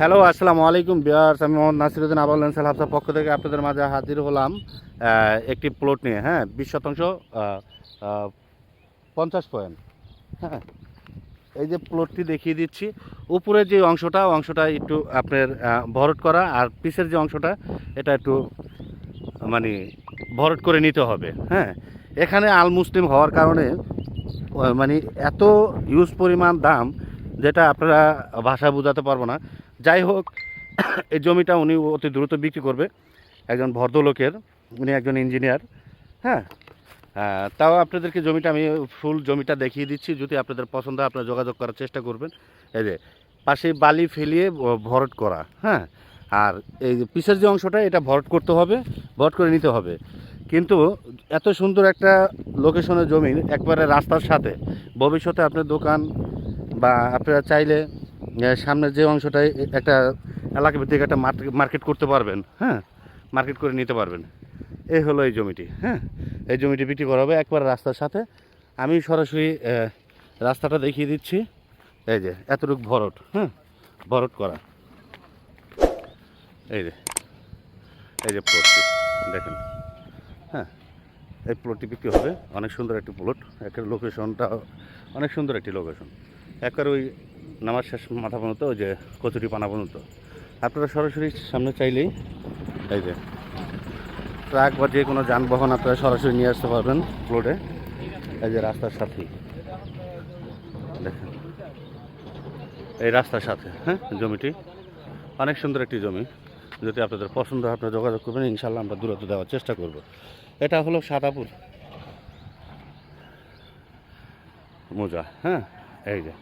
Hello, আসসালামু আলাইকুম viewers আমি মোহাম্মদ নাসিরুদ্দিন আবাল আনসাল হাফসার পক্ষ থেকে আপনাদের মাঝে হাজির হলাম একটি প্লট নিয়ে হ্যাঁ বিশ শতাংশ পঞ্চাশ পয়েন্ট হ্যাঁ এই যে প্লটটি দেখিয়ে দিচ্ছি উপরের যে অংশটা অংশটা একটু আপনার ভরট করা আর পিসের যে অংশটা, এটা একটু মানে ভরট করে নিতে হবে হ্যাঁ এখানে আল মুসলিম হওয়ার কারণে মানে এত ইউজ পরিমাণ দাম যেটা আপনারা ভাষা বোঝাতে পারব না। যাই হোক, এই জমিটা উনি অতি দ্রুত বিক্রি করবে। একজন ভদ্রলোকের, উনি একজন ইঞ্জিনিয়ার হ্যাঁ? তাও আপনাদেরকে জমিটা আমি ফুল জমিটা দেখিয়ে দিচ্ছি। যদি আপনাদের পছন্দ হয়, আপনারা যোগাযোগ করার চেষ্টা করবেন। এই যে, পাশে বালি ফেলিয়ে ভরট করা হ্যাঁ? আর এই পিসের যে অংশটা, এটা ভরট করতে হবে, ভরট করে নিতে হবে। কিন্তু এত সুন্দর একটা লোকেশনের জমি, একবারে রাস্তার সাথে। ভবিষ্যতে আপনার দোকান বা আপনারা চাইলে সামনের যে অংশটায় একটা এলাকা ভিত্তিক একটা মার্কেট মার্কেট করতে পারবেন হ্যাঁ? মার্কেট করে নিতে পারবেন। এই হলো এই জমিটি হ্যাঁ? এই জমিটি বিক্রি করা হবে একবার রাস্তার সাথে। আমি সরাসরি রাস্তাটা দেখিয়ে দিচ্ছি। এই যে, এতটুকু ভরট হ্যাঁ? ভরট করা। এই যে এই যে প্লটটি দেখেন হ্যাঁ? এই প্লটটি বিক্রি হবে। অনেক সুন্দর একটি প্লট একটা লোকেশনটা অনেক সুন্দর একটি লোকেশন একবার ওই নামাজ শেষ মাথা পর্যন্ত, ওই যে কচুরি পানা পর্যন্ত। আপনারা সরাসরি সামনে চাইলেই এই যে ট্রাক বা যে কোনো যানবাহন আপনারা সরাসরি নিয়ে আসতে পারবেন রোডে। এই যে রাস্তার সাথেই দেখেন। এই রাস্তার সাথে হ্যাঁ জমিটি। অনেক সুন্দর একটি জমি। যদি আপনাদের পছন্দ হয়, আপনারা যোগাযোগ করবেন ইনশাল্লাহ আমরা দূরত্ব দেওয়ার চেষ্টা করব। এটা হলো সাদাপুর। মোজা হ্যাঁ এই যে।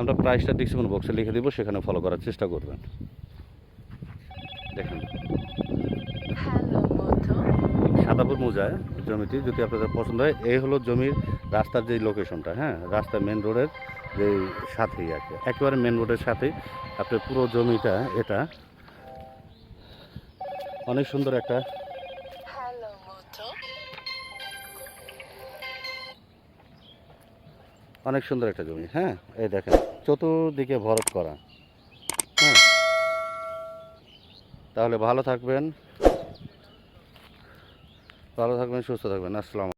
আমরা প্রাইসটা ডিসক্রিপশন বক্সে লিখে দিব সেখানে ফলো করার চেষ্টা করবেন। দেখেন। সাদাপুর মোজায় জমিটি যদি আপনাদের পছন্দ হয় এই হলো জমির রাস্তার যে লোকেশনটা হ্যাঁ রাস্তা মেন রোডের যে সাথেই আর কি। একেবারে মেন রোডের সাথেই আপনার পুরো জমিটা এটা অনেক সুন্দর একটা অনেক সুন্দর একটা জমি হ্যাঁ? এই দেখেন, চতুর্দিকে ভরত করা হ্যাঁ? তাহলে ভালো থাকবেন ভালো থাকবেন, সুস্থ থাকবেন, আসসালাম